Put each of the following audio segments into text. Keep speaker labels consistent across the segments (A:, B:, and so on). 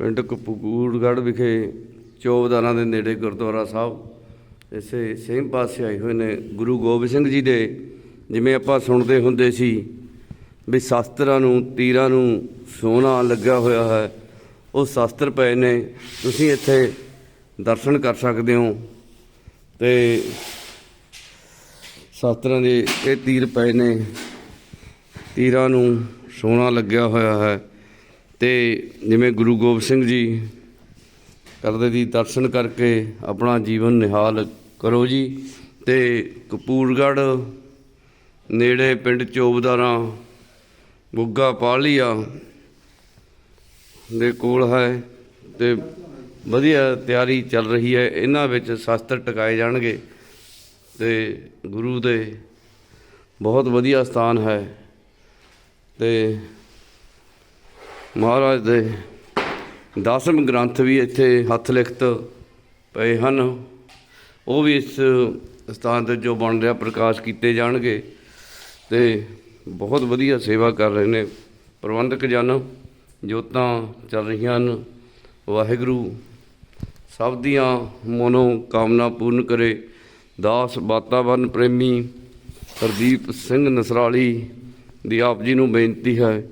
A: ਪਿੰਡ ਕਪੂਰਗੜ੍ਹ ਵਿਖੇ ਚੌਬਦਾਰਾਂ ਦੇ ਨੇੜੇ ਗੁਰਦੁਆਰਾ ਸਾਹਿਬ ਇਸੇ ਸੇਮ ਪਾਸੇ ਆਏ ਹੋਏ ਨੇ ਗੁਰੂ ਗੋਬਿੰਦ ਸਿੰਘ ਜੀ ਦੇ, ਜਿਵੇਂ ਆਪਾਂ ਸੁਣਦੇ ਹੁੰਦੇ ਸੀ ਵੀ ਸ਼ਾਸਤਰਾਂ ਨੂੰ, ਤੀਰਾਂ ਨੂੰ ਸੋਨਾ ਲੱਗਾ ਹੋਇਆ ਹੈ, ਉਹ ਸ਼ਾਸਤਰ ਪਏ ਨੇ, ਤੁਸੀਂ ਇੱਥੇ ਦਰਸ਼ਨ ਕਰ ਸਕਦੇ ਹੋ। ਤੇ ਸ਼ਾਸਤਰਾਂ ਦੇ ਇਹ ਤੀਰ ਪਏ ਨੇ, ਤੀਰਾਂ ਨੂੰ ਸੋਨਾ ਲੱਗਿਆ ਹੋਇਆ ਹੈ। ਤੇ ਜਿਵੇਂ ਗੁਰੂ ਗੋਬਿੰਦ ਸਿੰਘ ਜੀ ਕਰਦੇ ਦੀ ਦਰਸ਼ਨ ਕਰਕੇ ਆਪਣਾ ਜੀਵਨ ਨਿਹਾਲ ਕਰੋ ਜੀ ਤੇ ਕਪੂਰਗੜ੍ਹ ਨੇੜੇ ਪਿੰਡ ਚੋਬਦਾਰਾਂ ਬੁੱਗਾ ਪਾਲੀਆ ਦੇ ਕੋਲ ਹੈ ਤੇ ਵਧੀਆ ਤਿਆਰੀ ਚੱਲ ਰਹੀ ਹੈ। ਇਹਨਾਂ ਵਿੱਚ ਸ਼ਸਤਰ ਟਿਕਾਏ ਜਾਣਗੇ ਤੇ ਗੁਰੂ ਦੇ ਬਹੁਤ ਵਧੀਆ ਸਥਾਨ ਹੈ ਤੇ ਮਹਾਰਾਜ ਦੇ ਦਸਮ ਗ੍ਰੰਥ ਵੀ ਇੱਥੇ ਹੱਥ ਲਿਖਤ ਪਏ ਹਨ। ਉਹ ਵੀ ਇਸ ਸਥਾਨ ਤੇ ਜੋ ਬਣ ਰਿਹਾ, ਪ੍ਰਕਾਸ਼ ਕੀਤੇ ਜਾਣਗੇ ਤੇ ਬਹੁਤ ਵਧੀਆ ਸੇਵਾ ਕਰ ਰਹੇ ਨੇ ਪ੍ਰਬੰਧਕ ਜਨ, ਜੋਤਾਂ ਚੱਲ ਰਹੀਆਂ ਹਨ। ਵਾਹਿਗੁਰੂ ਸਭ ਦੀਆਂ ਮਨੋ ਕਾਮਨਾ ਪੂਰਨ ਕਰੇ। ਦਾਸ ਵਾਤਾਵਰਨ ਪ੍ਰੇਮੀ ਹਰਦੀਪ ਸਿੰਘ ਨਸਰਾਲੀ ਦੀ ਆਪ ਜੀ ਨੂੰ ਬੇਨਤੀ ਹੈ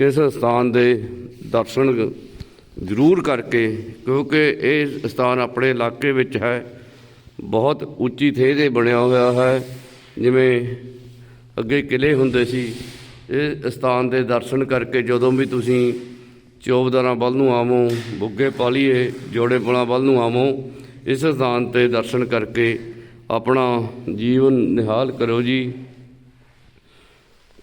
A: ਇਸ ਸਥਾਨ ਦੇ ਦਰਸ਼ਨ ਜ਼ਰੂਰ ਕਰਕੇ, ਕਿਉਂਕਿ ਇਹ ਸਥਾਨ ਆਪਣੇ ਇਲਾਕੇ ਵਿੱਚ ਹੈ, ਬਹੁਤ ਉੱਚੀ ਥੇਹ 'ਤੇ ਬਣਿਆ ਹੋਇਆ ਹੈ, ਜਿਵੇਂ ਅੱਗੇ ਕਿਲੇ ਹੁੰਦੇ ਸੀ, ਇਹ ਸਥਾਨ ਦੇ ਦਰਸ਼ਨ ਕਰਕੇ ਜਦੋਂ ਵੀ ਤੁਸੀਂ ਚੋਬਦਾਰਾਂ ਵੱਲ ਨੂੰ ਆਵੋ, ਬੁੱਗੇ ਪਾਲੀਏ, ਜੋੜੇ ਪੁਲਾਂ ਵੱਲ ਨੂੰ ਆਵੋ, ਇਸ ਸਥਾਨ ਤੇ ਦਰਸ਼ਨ ਕਰਕੇ ਆਪਣਾ ਜੀਵਨ ਨਿਹਾਲ ਕਰੋ ਜੀ।